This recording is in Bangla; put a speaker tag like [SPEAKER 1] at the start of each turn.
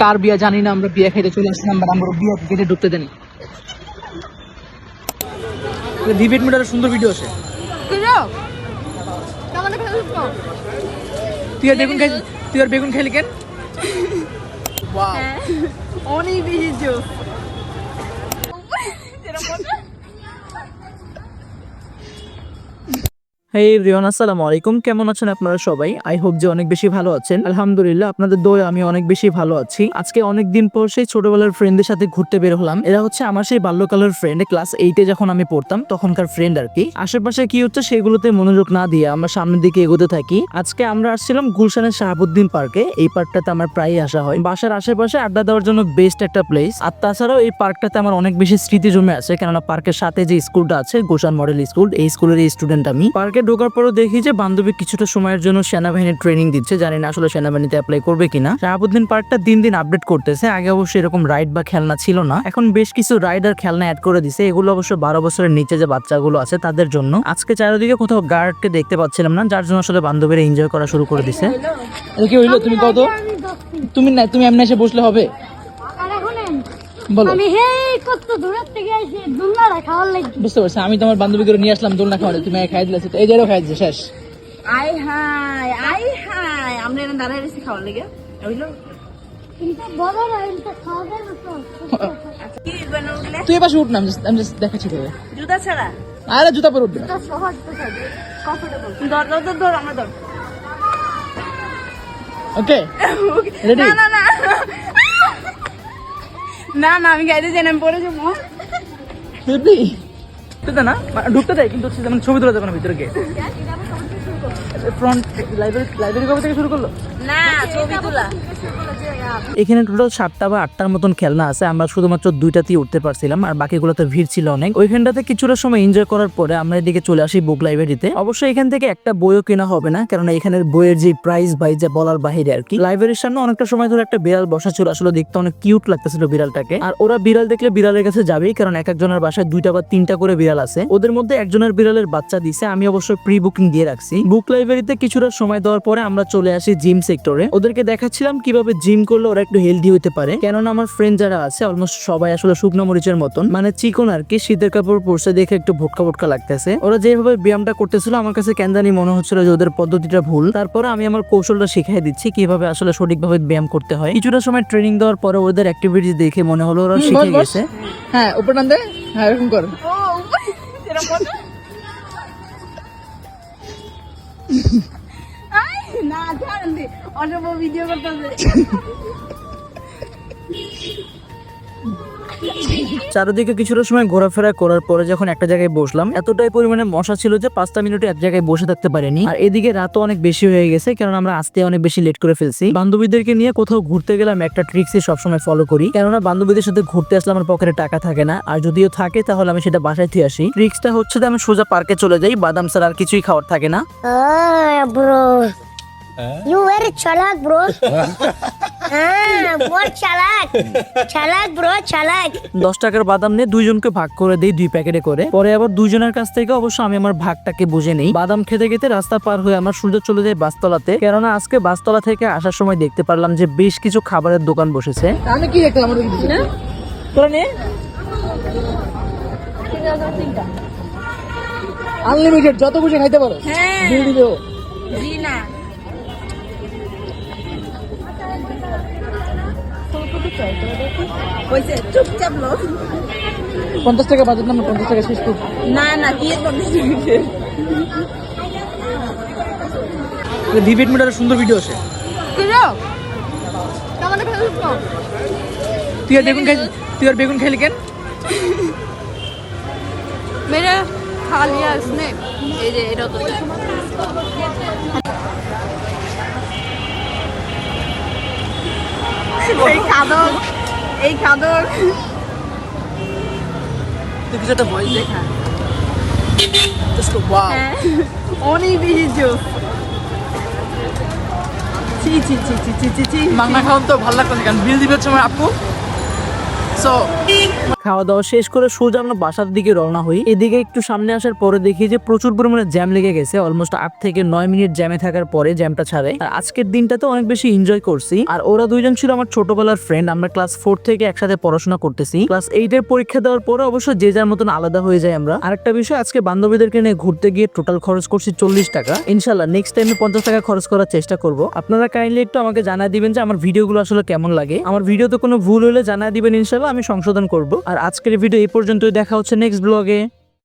[SPEAKER 1] কার বিয়া জানি না, আমরা বিয়ে খাইতে চলে আসলাম বা আমরা বিয়া গেটে ঢুকতে দেনি ভিভিট মিটারের সুন্দর ভিডিও আছে। তুই আর বেগুন খাই তুই আর বেগুন খাইলি কেন? হ্যাঁ,
[SPEAKER 2] অনেক বেশি জোস। 비주.
[SPEAKER 3] হেই রিয়ন আসসালামু আলাইকুম। কেমন আছেন আপনারা সবাই? আই হোপ যে অনেক বেশি ভালো আছেন। আলহামদুলিল্লাহ, আপনাদের দোয় আমি অনেক বেশি ভালো আছি। আজকে অনেক দিন পর সেই ছোটবেলার ফ্রেন্ডদের সাথে ঘুরতে বের হলাম। এরা হচ্ছে আমার সেই বাল্যকালের ফ্রেন্ড ক্লাস এইটে যখন আমি পড়তাম, তখনকার ফ্রেন্ড আর কি। আশেপাশে কি হচ্ছে সেগুলোতে মনোযোগ না দিয়ে আমরা সামনের দিকে এগোতে থাকি। আজকে আমরা আসছিলাম গুলশানের শাহাবুদ্দিন পার্কে। এই পার্কটাতে আমার প্রায়ই আসা হয়। বাসার আশেপাশে আড্ডা দেওয়ার জন্য বেস্ট একটা প্লেস আর তাছাড়াও এই পার্কটাতে আমার অনেক বেশি স্মৃতি জমে আছে। কেননা পার্কের সাথে যে স্কুলটা আছে, গুলশান মডেল স্কুল এই স্কুলের স্টুডেন্ট আমি। পার্কে ঢোকার পরও দেখি যে বান্ধবী কিছুটা সময়ের জন্য সেনাবাহিনীর ট্রেনিং দিচ্ছে। জানি না আসলে সেনাবাহিনীতে অ্যাপ্লাই করবে কিনা। শাহাবুদ্দিন পার্কটা দিন দিন আপডেট করতেছে। আগে অবশ্যই এরকম রাইড বা খেলনা ছিল না। এখন বেশ কিছু রাইড আর খেলনা অ্যাড করে দিছে। এগুলো অবশ্য বারো বছরের নিচে যে বাচ্চাগুলো আছে তাদের জন্য। আজকে চারিদিকে কোথাও গার্ডকে দেখতে পাচ্ছিলাম না যার জন্য আসলে বান্ধবীরা এনজয় করা শুরু করে দিছে।
[SPEAKER 1] কি হইল? তুমি কত? তুমি না তুমি এমনি এসে বসলে হবে? বলো।
[SPEAKER 4] আমি হে কত থেকে এসে খাওয়ার লাগি।
[SPEAKER 1] বুঝতে পারছি আমি তোমার বান্ধবী করে নিয়ে আসলাম দোলনা খাওয়ালে তুমি খাই দিলে এই জায়গাও খাই দিচ্ছে শেষ।
[SPEAKER 2] আই হাই আই হাই আমরা এখানে দাঁড়ায় রয়েছি খাওয়ার লেগে। বুঝলো
[SPEAKER 1] তুই উঠ না আমি দেখাচ্ছি তোকে।
[SPEAKER 2] জুতা ছাড়া?
[SPEAKER 1] আরে পরে উঠবে। ওকে রেডি
[SPEAKER 2] না না না। না না আমি গাইতে যাই আমি পরে যাব।
[SPEAKER 1] রেডি ঢুকতে না? মানে ঢুকতে দেয় কিন্তু হচ্ছে যেমন ছবি তোলা যাবে না ভিতরে গিয়ে। ফ্রন্ট লাইব্রেরি লাইব্রেরি কবে থেকে শুরু করল?
[SPEAKER 2] না ছবি তোলা।
[SPEAKER 3] এখানে টোটাল সাতটা বা আটটার মতন খেলনা আছে। আমরা শুধুমাত্র দুইটাতেই উঠতে পারছিলাম, আর বাকিগুলোতে ভিড় ছিল অনেক। ওইখানটাতে কিছুটা সময় এনজয় করার পরে আমরা এদিকে চলে আসি বুক লাইব্রেরিতে অবশ্যই এখান থেকে একটা বইও কেনা হবে না কারণ এখানের বইয়ের যে প্রাইস বাই যা বলার বাহিরে আর কি লাইব্রেরির সামনে অনেকটা সময় ধরে একটা বিড়াল বসা ছিল। আসলে দেখতে অনেক কিউট লাগতেছিল বিড়ালটাকে। আর ওরা বিড়াল দেখলে বিড়ালের কাছে যাবেই, কারণ এক একজনের বাসায় দুইটা বা তিনটা করে বিড়াল আছে। ওদের মধ্যে একজনের বিড়ালের বাচ্চা দিছে, আমি অবশ্য প্রি বুকিং দিয়ে রাখছি। বুক লাইব্রেরিতে কিছুটা সময় দেওয়ার পরে আমরা চলে আসি জিম সেক্টরে ওদেরকে দেখাচ্ছিলাম কীভাবে জিম করলে ওরা একটু হেলদি হতে পারে? কেননা আমার ফ্রেন্ড যারা আছে অলমোস্ট সবাই আসলে শুকনো মরিচের মতন। মানে চিকন আর কি শীতের কাপড় পরছে দেখে একটু ভোটকা ভোটকা লাগতেছে। ওরা যেভাবে ব্যায়ামটা করতেছিল আমার কাছে কেন জানি মনে হচ্ছিল যে ওদের পদ্ধতিটা ভুল। তারপরে আমি আমার কৌশলটা শিখিয়ে দিচ্ছি কীভাবে আসলে সঠিকভাবে ব্যায়াম করতে হয়। কিছুটা সময় ট্রেনিং দেওয়ার পরে ওদের অ্যাক্টিভিটি দেখে মনে হলো ওরা শিখে। গেছে।
[SPEAKER 1] হ্যাঁ উপর দে। হ্যাঁ এরকম কর।
[SPEAKER 2] না অসভ্য ভিডিও করতেছে।
[SPEAKER 3] চারিদিকে কিছুটা সময় ঘোরাফেরা করার পরে যখন একটা জায়গায় বসলাম এতটাই পরিমাণে মশা ছিল যে পাঁচটা মিনিটে এক জায়গায় বসে থাকতে পারিনি। আর এদিকে রাতও অনেক বেশি হয়ে গেছে কারণ আমরা আসতে অনেক বেশি লেট করে ফেলছি। বান্ধবীদেরকে নিয়ে কোথাও ঘুরতে গেলাম একটা ট্রিক্সই সবসময় ফলো করি। কেননা বান্ধবীদের সাথে ঘুরতে আসলে আমার পকেটে টাকা থাকে না। আর যদিও থাকে তাহলে আমি সেটা বাসায় থেকে আসি। ট্রিক্সটা হচ্ছে যে আমি সোজা পার্কে চলে যাই বাদাম ছাড়া আর কিছুই খাওয়ার থাকে না.
[SPEAKER 4] হ্যাঁ? You very chalak, bro. হ্যাঁ,
[SPEAKER 3] দশ টাকার বাদাম নিয়ে দুইজনকে ভাগ করে দেই দুই প্যাকেটে করে। পরে আবার দুইজনের কাছ থেকে অবশ্য আমি আমার ভাগটাকে বুঝে নেই। বাদাম খেতে খেতে রাস্তা পার হয়ে আমার সূর্য চলে যায় বাসতলাতে। কেননা আজকে বাসতলা থেকে আসার সময় দেখতে পারলাম যে বেশ কিছু খাবারের দোকান বসেছে।
[SPEAKER 1] আমি কি দেখলাম আনলিমিটেড যত খুশি খাইতে পারো।
[SPEAKER 2] হ্যাঁ। জি না।
[SPEAKER 1] পঞ্চাশ টাকা বাজেট নাম মানে পঞ্চাশ টাকা শেষ করছি
[SPEAKER 2] না না পঞ্চাশ
[SPEAKER 1] ভিভিট মিটার সুন্দর ভিডিও আছে।
[SPEAKER 2] মানে
[SPEAKER 1] তুই আর বেগুন খাই তুই আর বেগুন খেলি কেন?
[SPEAKER 2] মেরে খালি আসনে এই যে এটা এই খাদক এই খাদক
[SPEAKER 1] তুই কিছু একটা ভয়েস দেখা।
[SPEAKER 2] অনেক বেশি জোস ছি ছি ছি ছি ছি ছি ছি
[SPEAKER 1] মাংনা খাওয়ান তো ভালো লাগতো না কারণ বিল দিবের সময় আপু? সো
[SPEAKER 3] খাওয়া দাওয়া শেষ করে সোজা আমরা বাসার দিকে রওনা হই। এদিকে একটু সামনে আসার পরে দেখি যে প্রচুর পরিমাণে জ্যাম লেগে গেছে। অলমোস্ট আট থেকে নয় মিনিট জ্যামে থাকার পরে জ্যামটা ছাড়ে। আর আজকের দিনটাতে অনেক বেশি এনজয় করছি। আর ওরা দুইজন ছিল আমার ছোটবেলার ফ্রেন্ড আমরা ক্লাস ফোর থেকে একসাথে পড়াশোনা করতেছি। ক্লাস এইটের পরীক্ষা দেওয়ার পরে অবশ্য যে যার মতন আলাদা হয়ে যায় আমরা। আরেকটা বিষয়, আজকে বান্ধবীদেরকে নিয়ে ঘুরতে গিয়ে টোটাল খরচ করছি চল্লিশ টাকা। ইনশাল্লাহ নেক্সট টাইমে পঞ্চাশ টাকা খরচ করার চেষ্টা করব। আপনারা কাইন্ডলি একটু আমাকে জানাই দিবেন যে আমার ভিডিওগুলো আসলে কেমন লাগে। আমার ভিডিওতে কোনো ভুল হলে জানাই দিবেন আমি সংশোধন করব। আর আজকের ভিডিও এই পর্যন্তই। দেখা হচ্ছে নেক্সট ব্লগে